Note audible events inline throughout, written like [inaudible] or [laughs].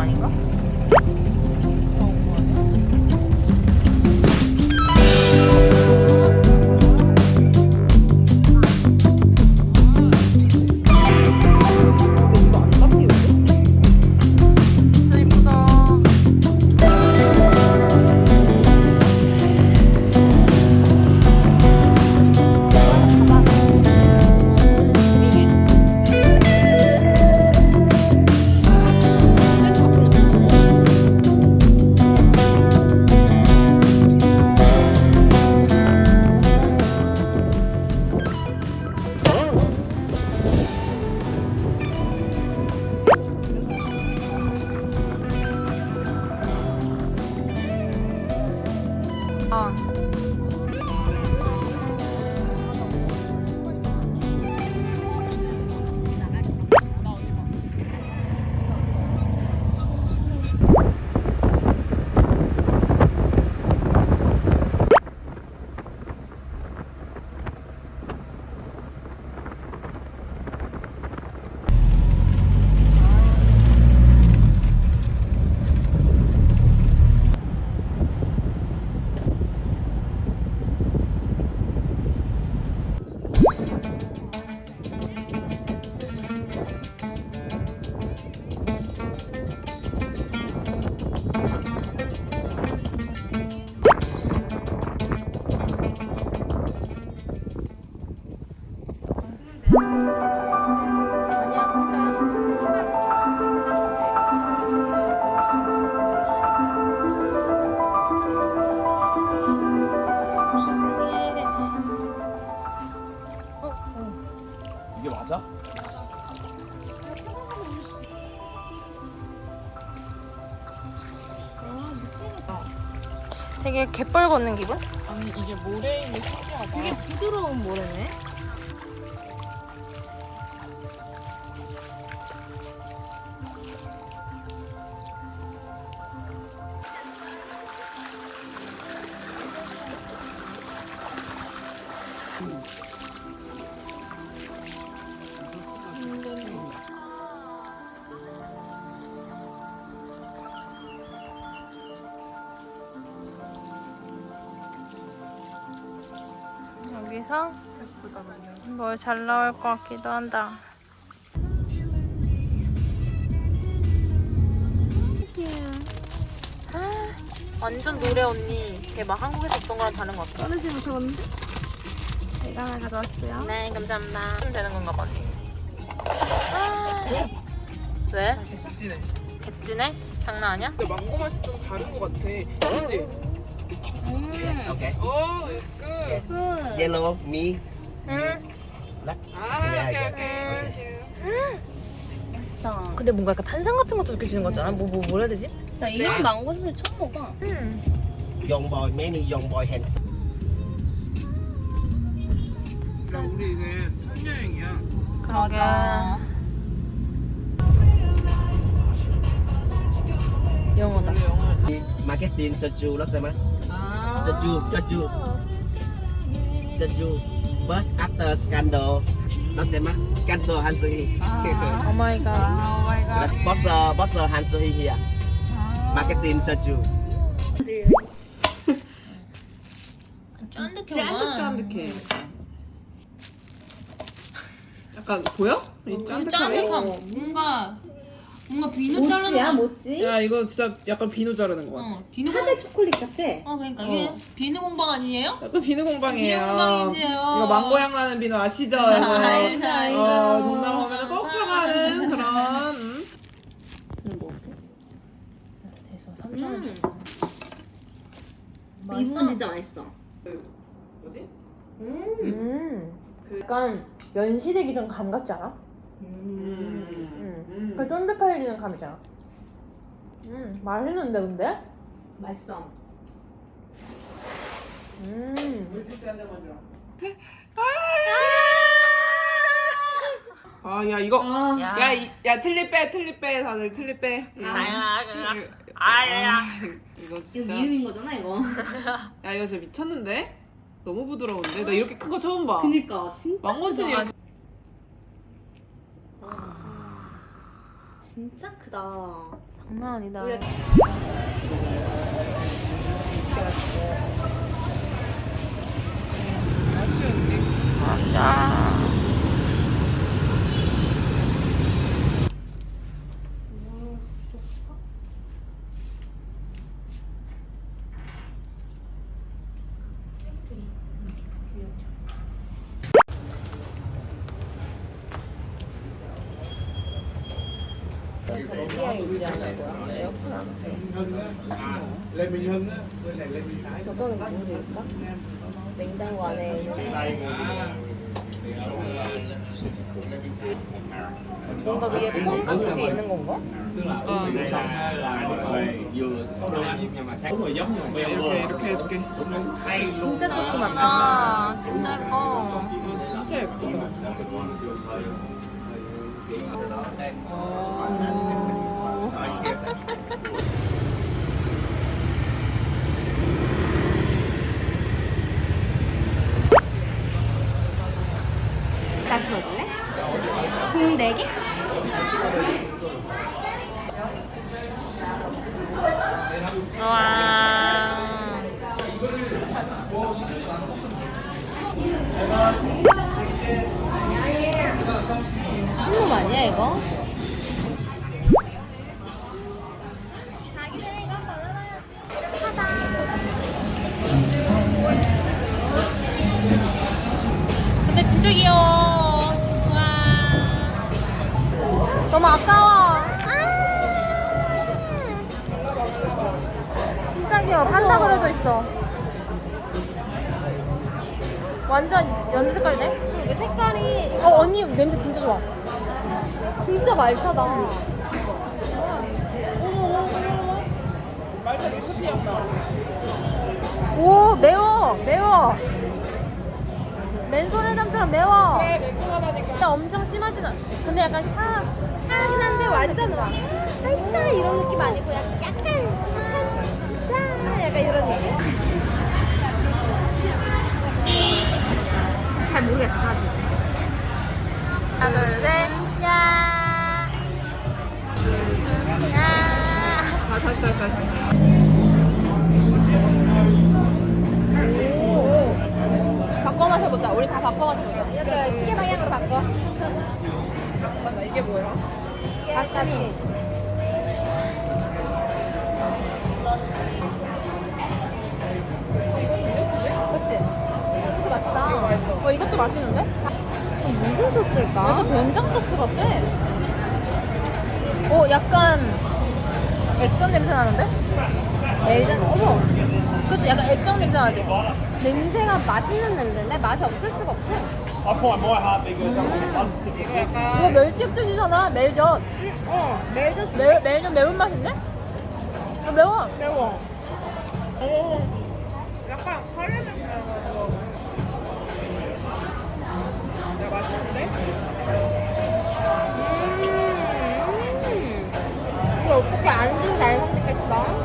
아닌가? 어, 되게 갯벌 걷는 기분? 아니 이게 모래인 게 신기하다. 되게 부드러운 모래네. 여기서 뭘 잘 나올 것 같기도 한다. 아, 완전 노래 언니 대박 한국에서 없던 거랑 다른 것 같아. 꺼내지 못하겠는데? 제가 하나 가져왔어요. 네 감사합니다. 좀 되는 건가 봐 언니. 아, 왜? 진해. 갯지네? 장난 아니야? 근데 망고 맛이 좀 다른 것 같아. 그지? Yes, okay. 오, good. Yellow, me, 응. black. 아, Yeah, 오케이 yeah. 오케이. 맛있다. 근데 뭔가 약간 탄산 같은 것도 느껴지는 거 같잖아. 뭐, 뭐, 뭐라 해야 되지? 나 이런 망고 스프를 처음 먹어. 음. Young boy, many young boy hands. 나 우리 이게 첫 여행이야. 맞아. 영어다. 우리 영어. Marketing soju lắm xem á. 아. Soju, soju. Soju. Bus after scandal. Lắm xem á. Cancel Hansui. 오 마이 갓. 오 마이 갓. Bottle, bottle Hansui here. Marketing soju. 쫀득해. 쫀득쫀득해. 약간 보여? 이 쫀득함이? 쫀득함. 뭔가 뭔가 비누 모찌야, 자르는. 모찌? 야 이거 진짜 약간 비누 자르는 것 같아. 어, 비누 하늘 초콜릿 같아. 어 그러니까 이게 비누 공방 아니에요? 약간 비누 공방이에요. 비누 공방이세요. 이거 망고 향 나는 비누 아시죠? 이거? [laughs] 알죠, 알죠. 어, 동남 오면 꼭 사가는 그런. 음. 됐어. 3천 원 줬잖아. 이 부분 진짜 맛있어. 뭐지? 음. 약간 면시되기 전감 같지 않아? 음. 음. 그 쫀득해지는 감이잖아. 음, 맛있는데 근데? 맛있어. 음. 물티슈 한대 만들어. 아, 야 이거. 아, 야, 이, 야 틀리 빼, 틀리 빼, 다들 틀리 빼. 아야, 이거- 아야. 아, 이거 이거 진짜. 미음인 거잖아, 이거. 야 이거 진짜 미쳤는데? 너무 부드러운데? 나 이렇게 큰 거 처음 봐. 그니까, 진짜. 크다. 이렇게. 진짜 크다. 장난 아니다. 우리가 아쉬운데. 맞아. 전기야 유지하는 거야. 에어컨 안 돼. lên Bình Hưng á, tôi sẽ lên Bình Thái. 저거는 뭐일까? 냉장고 안에 뭔가 위에 폼 같은 게 있는 건가? 어, 이렇게 이렇게 해줄게. 진짜 조그맣다. 진짜 예뻐. 어, 진짜 [laughs] 예쁘다. 완전 연두 색깔이네? 이게 색깔이. 어, 언니 냄새 진짜 좋아. 진짜 말차다. 말차 리스피 한다. 오, 매워. 매워. 맨손해담처럼 매워. 네, 매콤하다니까. 근데 엄청 심하진 않아. 근데 약간 샤, 샤긴 한데 완전 막. 살사 이런 느낌 아니고 약- 약간 약간 짜 약간 이런 느낌? 잘 모르겠어 사실. 하나, 둘, 셋. 야. 야. 아, 다시 다시 다시. 바꿔 마셔보자. 우리 다 바꿔 마셔보자. 이렇게 시계 방향으로 바꿔. 잠깐만, 이게 뭐야? 이게 자스민. 어, 맛있는데? 무슨 소스일까? 이거 된장 소스 같아. 어, 약간 액젓 냄새 나는데? 멜전 어머 그치? 약간 액젓 냄새 나지? 냄새가 맛있는 냄새인데 맛이 없을 수가 없어. I find my heart bigger as I'm I'm sticking 이거 이거 멸치육젓이잖아, 멜젓. 어 멜전 멜, 멜젓 매운 맛인데? 이거 매워. 매워. 오, 약간 카레 냄새 나고. 야, 맛있는데? 이거 어떻게 안주 잘 선택했어?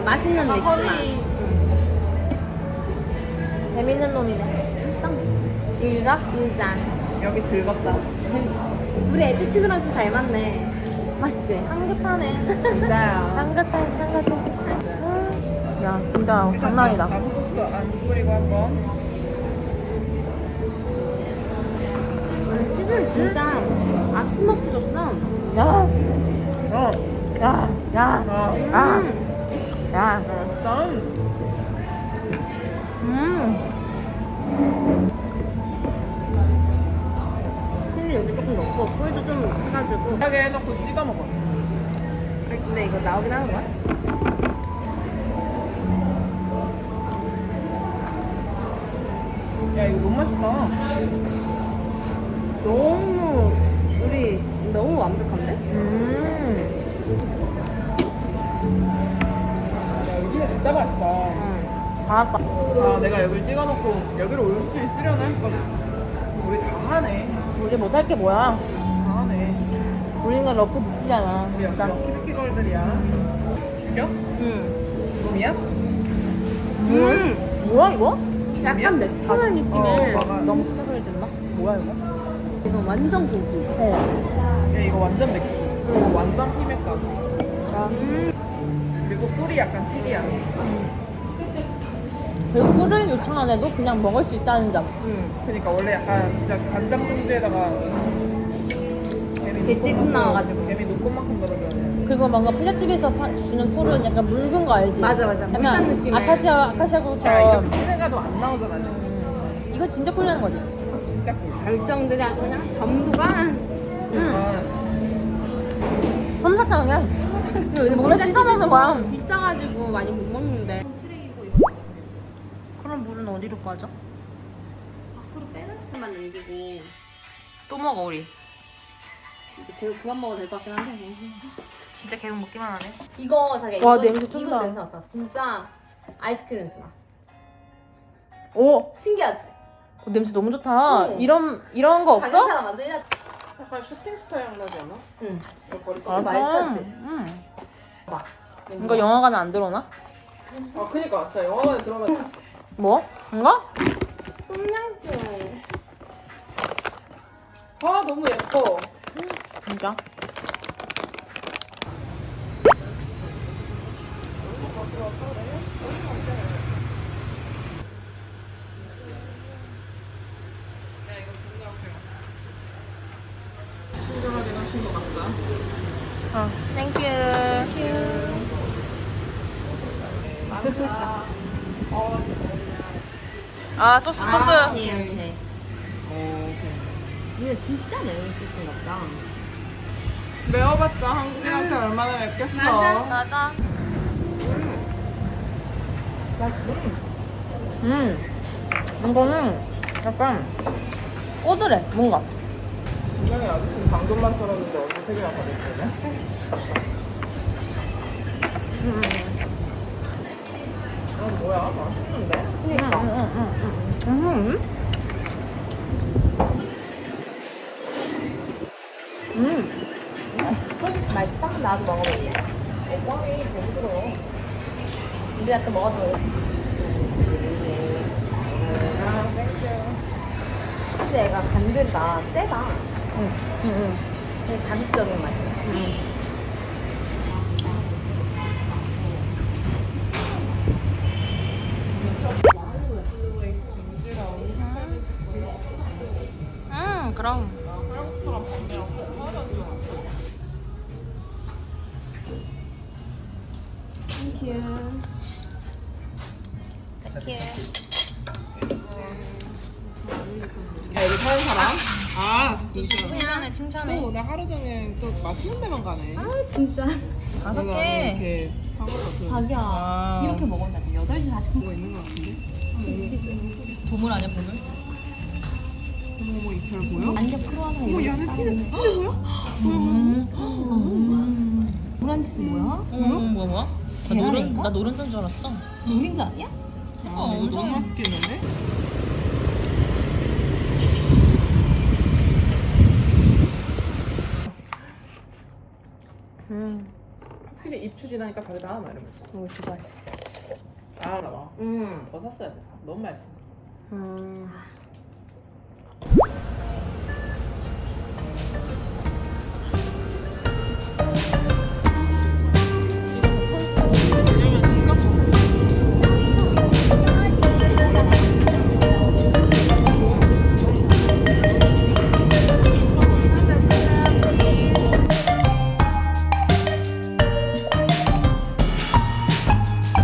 그냥 맛있는 맥주만. 재밌는 놈이네. 유자? 유자. 여기 즐겁다. 우리 에티치드랑 좀 잘 맞네. 맛있지? 향긋하네. 진짜야. [laughs] 향긋해, 향긋해. 음. 야, 진짜 장난 아니다. 나무 소스도 안 뿌리고 한번. 치즈는 진짜 아낌없이 줬어. 야, 야, 야, 야, 아, 야, 야. 맛있다. 음. 치즈 여기 조금 넣고 꿀도 좀 해가지고. 하게 해놓고 찍어 먹어. 근데 이거 나오긴 하는 거야? 야 이거 너무 맛있다. 너무 우리 너무 완벽한데? 음. 진짜 맛있다. 잘했다. 아 내가 여기를 찍어놓고 여기로 올 수 있으려나 했거든. 우리 다 하네. 우리 못할 게 뭐야? 다 하네. 우리가 러프 붙이잖아. 우리 역시 키비키 걸들이야. 죽여? 응. 죽음이야? 음. 뭐야 이거? 약간 매콤한 느낌의 어, 봐봐. 너무 크게 소리 듣나? 뭐야 이거? 이거 완전 고기. 어. 야 이거 완전 맥주. 이거 완전 피맥가. 음. 그리고 꿀이 약간 튀기야. 그리고 꿀을 요청 안 해도 그냥 먹을 수 있다는 점. 응. 그러니까 원래 약간 진짜 간장 종주에다가 돼지 눈꽃만큼- 나와가지고. 개미 눈꽃만큼 넣어줘야 돼. 그리고 뭔가 피자집에서 파- 주는 꿀은 약간 묽은 거 알지? 맞아, 맞아. 약간 느낌의. 아카시아 야 아카시아구처럼. 이렇게 진해가지고 안 나오잖아. 음. 이거 진짜 꿀이라는 거지. 진짜 꿀. 결정들이 아주 그냥 전부가. 아, 솜사탕이야. 요즘 뭔가 씻어 먹는 거야. 비싸가지고 많이 못 먹는데. 그럼 물은 어디로 빠져? 밖으로 빼놓지만 남기고. 또 먹어 우리. 이제 계속 그만 먹어도 될 것 같긴 한데. 진짜 계속 먹기만 하네. 이거 자기 와, 이거, 냄새 쩐다. 이거 냄새 맡아. 진짜 아이스크림 냄새 나. 오, 신기하지? 그 냄새 너무 좋다. 응. 이런 이런 거 없어? 가격차가 다- 약간 슈팅 스타일 나지 않아? 응. 옆걸이 아, 맛있었지? 응. 이거 영화관에 안 들어오나? 아 그니까 진짜 영화관에 들어가면 뭐? 뭔가? 똠양꿍. 아 너무 예뻐. 진짜? 친절하긴 하신 것 같다. 어, 땡큐. 아 소스 소스. 오케이, 오케이. 이거 진짜 매운 소스인가 보다. 매워봤자 한국인한테 얼마나 맵겠어. 맞아. 음, 이거는 약간 꼬들해 뭔가. 분명히 아저씨 방금만 썰었는데 어제 세 개나 다 됐거든. 음, 아 뭐야 맛있는데? 음, 음, 음, 음, 음. 음, 맛있어? 맛있어? 나도 먹어볼래. 어광이 너무 들어. 우리한테 먹어도. 아 땡큐. 근데 얘가 간들이 다 세다. 음, 음. 되게 자극적인 맛이야. 음, 진짜. 칭찬해, 칭찬해. 오, 나 하루 종일 또 맛있는 데만 가네. 아, 진짜. 다섯 내가 개. 이렇게 어떻게 자기야. 아. 이렇게 먹었나? 지금 8시 40분. 뭐 있는 거 같은데? 보물 아니야, 보물? 어머 어머 이별 보여? 안개 크루아상 어머 이 안에 치즈 치즈 보여? 노란 치즈 뭐야? 음, 뭐야, 뭐야? 나 노른, 계란인가? 나 노른자인 줄 알았어. 노린자 아니야? 아 이거 너무 맛있겠는데? 확실히 입추 지나니까 다르다 막 이러면서 이거 맛있어. 아 나와 음. 더 샀어야 돼 너무 맛있어 음.